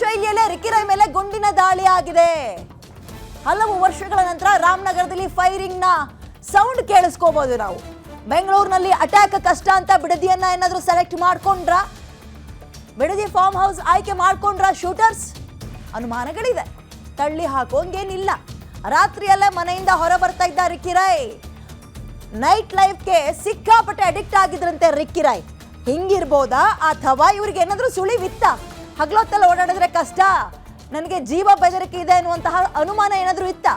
ಶೈಲಿಯಲ್ಲೇ ರಿಕ್ಕಿರೈ ಮೇಲೆ ಗುಂಡಿನ ದಾಳಿ ಆಗಿದೆ. ಹಲವು ವರ್ಷಗಳ ನಂತರ ರಾಮನಗರದಲ್ಲಿ ಫೈರಿಂಗ್ನ ಸೌಂಡ್ ಕೇಳಿಸ್ಕೋಬಹುದು ನಾವು. ಬೆಂಗಳೂರಿನಲ್ಲಿ ಅಟ್ಯಾಕ್ ಕಷ್ಟ ಅಂತ ಬಿಡದಿಯನ್ನ ಏನಾದರೂ ಸೆಲೆಕ್ಟ್ ಮಾಡ್ಕೊಂಡ್ರ? ಬಿಡದಿ ಫಾರ್ಮ್ ಹೌಸ್ ಆಯ್ಕೆ ಮಾಡ್ಕೊಂಡ್ರ ಶೂಟರ್ಸ್? ಅನುಮಾನಗಳಿದೆ. ತಳ್ಳಿ ಹಾಕೋಂಗೇನಿಲ್ಲ. ರಾತ್ರಿಯಲ್ಲೇ ಮನೆಯಿಂದ ಹೊರ ಬರ್ತಾ ಇದ್ದ ರಿಕ್ಕಿರಾಯ್ ನೈಟ್ ಲೈಫ್ಗೆ ಸಿಕ್ಕಾಪಟ್ಟೆ ಅಡಿಕ್ಟ್ ಆಗಿದ್ರಂತೆ ರಿಕ್ಕಿರಾಯ್ ಹಿಂಗಿರ್ಬೋದಾ? ಅಥವಾ ಇವ್ರಿಗೆ ಏನಾದರೂ ಸುಳಿವಿತ್ತ? ಹಗ್ಲೊತ್ತೆಲ್ಲ ಓಡಾಡಿದ್ರೆ ಕಷ್ಟ. ನನಗೆ ಜೀವ ಬೆದರಿಕೆ ಇದೆ ಅನ್ನುವಂತಹ ಅನುಮಾನ ಏನಾದರೂ ಇತ್ತ?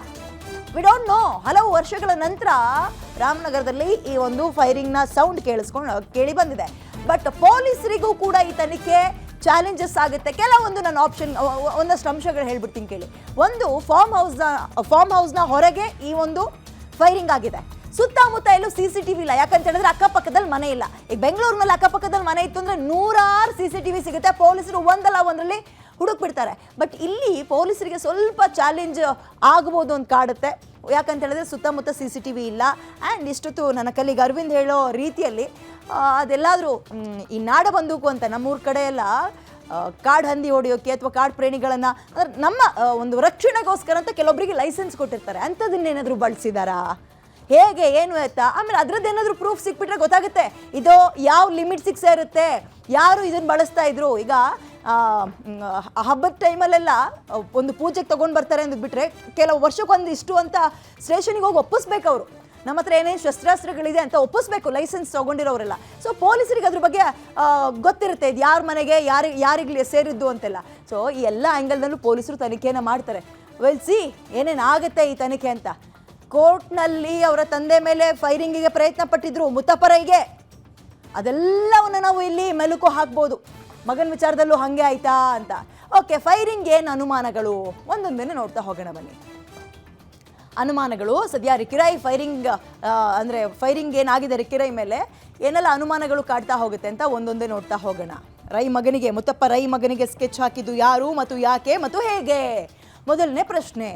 ವಿ ಡೋಂಟ್ ನೋ ಹಲವು ವರ್ಷಗಳ ನಂತರ ರಾಮನಗರದಲ್ಲಿ ಈ ಒಂದು ಫೈರಿಂಗ್ನ ಸೌಂಡ್ ಕೇಳಿಸ್ಕೊಂಡು ಕೇಳಿ ಬಂದಿದೆ. ಬಟ್ ಪೊಲೀಸರಿಗೂ ಕೂಡ ಈ ತನಿಖೆ ಚಾಲೆಂಜಸ್ ಆಗುತ್ತೆ. ಕೆಲವೊಂದು ನನ್ನ ಆಪ್ಷನ್ ಒಂದಷ್ಟು ಅಂಶಗಳು ಹೇಳ್ಬಿಡ್ತೀನಿ ಕೇಳಿ. ಒಂದು ಫಾರ್ಮ್ ಹೌಸ್ನ ಫಾರ್ಮ್ ಹೌಸ್ನ ಹೊರಗೆ ಈ ಒಂದು ಫೈರಿಂಗ್ ಆಗಿದೆ. ಸುತ್ತಮುತ್ತ ಎಲ್ಲೂ ಸಿ ಸಿ ಟಿವಿ ಇಲ್ಲ. ಯಾಕಂತ ಹೇಳಿದ್ರೆ ಅಕ್ಕಪಕ್ಕದಲ್ಲಿ ಮನೆ ಇಲ್ಲ. ಈಗ ಬೆಂಗಳೂರಿನಲ್ಲಿ ಅಕ್ಕಪಕ್ಕದಲ್ಲಿ ಮನೆ ಇತ್ತು ಅಂದ್ರೆ ನೂರಾರು ಸಿ ಸಿ ಟಿವಿ ಸಿಗುತ್ತೆ. ಪೊಲೀಸರು ಒಂದಲ್ಲ ಒಂದರಲ್ಲಿ ಹುಡುಕ್ ಬಿಡ್ತಾರೆ ಬಟ್ ಇಲ್ಲಿ ಪೊಲೀಸರಿಗೆ ಸ್ವಲ್ಪ ಚಾಲೆಂಜ್ ಆಗ್ಬೋದು ಅಂತ ಕಾಡುತ್ತೆ. ಯಾಕಂತ ಹೇಳಿದ್ರೆ ಸುತ್ತಮುತ್ತ ಸಿ ಸಿ ಟಿ ವಿ ಇಲ್ಲ. ಆ್ಯಂಡ್ ಇಷ್ಟೊತ್ತು ನನ್ನ ಕಲ್ಲಿಗೆ ಅರವಿಂದ್ ಹೇಳೋ ರೀತಿಯಲ್ಲಿ ಅದೆಲ್ಲಾದರೂ ಈ ನಾಡ ಬಂದೂಕು ಅಂತ ನಮ್ಮೂರ ಕಡೆ ಎಲ್ಲ ಕಾಡು ಹಂದಿ ಹೊಡೆಯೋಕ್ಕೆ ಅಥವಾ ಕಾಡು ಪ್ರಾಣಿಗಳನ್ನು, ಅಂದ್ರೆ ನಮ್ಮ ಒಂದು ರಕ್ಷಣೆಗೋಸ್ಕರ ಅಂತ ಕೆಲವೊಬ್ಬರಿಗೆ ಲೈಸೆನ್ಸ್ ಕೊಟ್ಟಿರ್ತಾರೆ. ಅಂಥದ್ದನ್ನೇನಾದರೂ ಬಳಸಿದಾರಾ? ಹೇಗೆ, ಏನು ಆಯ್ತಾ? ಆಮೇಲೆ ಅದ್ರದ್ದು ಏನಾದರೂ ಪ್ರೂಫ್ ಸಿಕ್ಬಿಟ್ರೆ ಗೊತ್ತಾಗುತ್ತೆ. ಇದು ಯಾವ ಲಿಮಿಟ್ ಲಿಮಿಟ್ಸಿಗೆ ಇರುತ್ತೆ? ಯಾರು ಇದನ್ನು ಬಳಸ್ತಾ ಇದ್ರು? ಈಗ ಹಬ್ಬದ ಟೈಮಲ್ಲೆಲ್ಲ ಒಂದು ಪೂಜೆಗೆ ತೊಗೊಂಡು ಬರ್ತಾರೆ ಅಂದ್ಬಿಟ್ರೆ ಕೆಲವು ವರ್ಷಕ್ಕೊಂದು ಇಷ್ಟು ಅಂತ ಸ್ಟೇಷನಿಗೆ ಹೋಗಿ ಒಪ್ಪಿಸ್ಬೇಕು ಅವರು. ನಮ್ಮ ಹತ್ರ ಏನೇನು ಶಸ್ತ್ರಾಸ್ತ್ರಗಳಿದೆ ಅಂತ ಒಪ್ಪಿಸ್ಬೇಕು ಲೈಸೆನ್ಸ್ ತಗೊಂಡಿರೋರೆಲ್ಲ. ಸೊ ಪೊಲೀಸರಿಗೆ ಅದ್ರ ಬಗ್ಗೆ ಗೊತ್ತಿರುತ್ತೆ. ಇದು ಯಾರ ಮನೆಗೆ, ಯಾರಿ ಯಾರಿಗೆ ಸೇರಿದ್ದು ಅಂತೆಲ್ಲ. ಸೊ ಈ ಎಲ್ಲ ಆ್ಯಂಗಲ್ನಲ್ಲೂ ಪೊಲೀಸರು ತನಿಖೆಯನ್ನು ಮಾಡ್ತಾರೆ. ವೆಲ್ ಸಿ ಏನೇನು ಆಗುತ್ತೆ ಈ ತನಿಖೆ ಅಂತ. ಕೋರ್ಟ್ನಲ್ಲಿ ಅವರ ತಂದೆ ಮೇಲೆ ಫೈರಿಂಗಿಗೆ ಪ್ರಯತ್ನ ಪಟ್ಟಿದ್ರು ಮುತಪರೈಗೆ ಅದೆಲ್ಲವನ್ನು ನಾವು ಇಲ್ಲಿ ಮೆಲುಕು ಹಾಕ್ಬೋದು. ಮಗನ ವಿಚಾರದಲ್ಲೂ ಹಾಗೆ ಆಯ್ತಾ ಅಂತ. ಓಕೆ, ಫೈರಿಂಗ್ ಏನು ಅನುಮಾನಗಳು? ಒಂದೊಂದನ್ನೇ ನೋಡ್ತಾ ಹೋಗೋಣ ಬನ್ನಿ. ಅನುಮಾನಗಳು ಸದ್ಯ ರಿಕಿರೈ ಫೈರಿಂಗ್ ಅಂದರೆ ಫೈರಿಂಗ್ ಏನಾಗಿದೆ ರಿಕಿರೈ ಮೇಲೆ? ಏನೆಲ್ಲ ಅನುಮಾನಗಳು ಕಾಡ್ತಾ ಹೋಗುತ್ತೆ ಅಂತ ಒಂದೊಂದೇ ನೋಡ್ತಾ ಹೋಗೋಣ. ರೈ ಮಗನಿಗೆ ಮುತ್ತಪ್ಪ ರೈ ಮಗನಿಗೆ ಸ್ಕೆಚ್ ಹಾಕಿದ್ದು ಯಾರು ಮತ್ತು ಯಾಕೆ ಮತ್ತು ಹೇಗೆ? ಮೊದಲನೇ ಪ್ರಶ್ನೆ.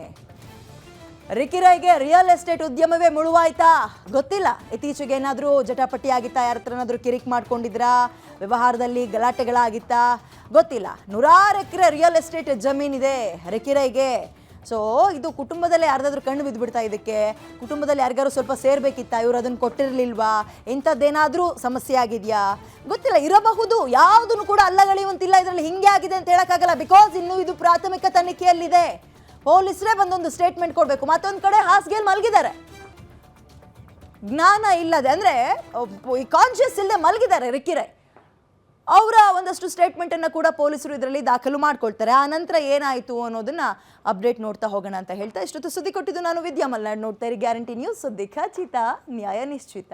ರಿಕಿರೈಗೆ ರಿಯಲ್ ಎಸ್ಟೇಟ್ ಉದ್ಯಮವೇ ಮುಳುವಾಯ್ತಾ? ಗೊತ್ತಿಲ್ಲ. ಇತ್ತೀಚೆಗೆ ಏನಾದರೂ ಜಟಾಪಟಿ ಆಗಿತ್ತಾ ಯಾರ ಹತ್ರನಾದರೂ ಕಿರಿಕ್ ಮಾಡ್ಕೊಂಡಿದ್ರಾ? ವ್ಯವಹಾರದಲ್ಲಿ ಗಲಾಟೆಗಳಾಗಿತ್ತಾ? ಗೊತ್ತಿಲ್ಲ. ನೂರಾರು ಎಕರೆ ರಿಯಲ್ ಎಸ್ಟೇಟ್ ಜಮೀನಿದೆ ರಿಕಿರೈಗೆ ಸೊ ಇದು ಕುಟುಂಬದಲ್ಲಿ ಯಾರ್ದಾದ್ರೂ ಕಣ್ಣು ಬಿದ್ದುಬಿಡ್ತಾ ಇದಕ್ಕೆ? ಕುಟುಂಬದಲ್ಲಿ ಯಾರಿಗಾರು ಸ್ವಲ್ಪ ಸೇರ್ಬೇಕಿತ್ತಾ? ಇವ್ರು ಅದನ್ನು ಕೊಟ್ಟಿರಲಿಲ್ವಾ? ಇಂಥದ್ದೇನಾದರೂ ಸಮಸ್ಯೆ ಆಗಿದೆಯಾ? ಗೊತ್ತಿಲ್ಲ. ಇರಬಹುದು. ಯಾವುದನ್ನು ಕೂಡ ಅಲ್ಲಗಳಿವಂತಿಲ್ಲ ಇದರಲ್ಲಿ ಹಿಂಗೆ ಆಗಿದೆ ಅಂತ ಹೇಳೋಕ್ಕಾಗಲ್ಲ. ಬಿಕಾಸ್ ಇನ್ನು ಇದು ಪ್ರಾಥಮಿಕ ತನಿಖೆಯಲ್ಲಿದೆ. ಪೊಲೀಸರೇ ಬಂದೊಂದು ಸ್ಟೇಟ್ಮೆಂಟ್ ಕೊಡಬೇಕು. ಮತ್ತೊಂದು ಕಡೆ ಹಾಸಿಗೆಯಲ್ಲಿ ಮಲಗಿದ್ದಾರೆ. ಜ್ಞಾನ ಇಲ್ಲದೆ, ಅಂದರೆ ಕಾನ್ಷಿಯಸ್ ಇಲ್ಲದೆ ಮಲಗಿದ್ದಾರೆ ರಿಕ್ಕಿರೆ ಅವರ ಒಂದಷ್ಟು ಸ್ಟೇಟ್ಮೆಂಟನ್ನು ಕೂಡ ಪೊಲೀಸರು ಇದರಲ್ಲಿ ದಾಖಲು ಮಾಡ್ಕೊಳ್ತಾರೆ. ಆ ನಂತರ ಏನಾಯಿತು ಅನ್ನೋದನ್ನು ಅಪ್ಡೇಟ್ ನೋಡ್ತಾ ಹೋಗೋಣ ಅಂತ ಹೇಳ್ತಾ ಇಷ್ಟೊತ್ತು ಸುದ್ದಿ ಕೊಟ್ಟಿದ್ದು ನಾನು ವಿದ್ಯಾ ಮಲ್ನಾಡ್. ನೋಡ್ತಾ ಇರಿ ಗ್ಯಾರಂಟಿ ನ್ಯೂಸ್. ಸುದ್ದಿ ಖಚಿತ, ನ್ಯಾಯ ನಿಶ್ಚಿತ.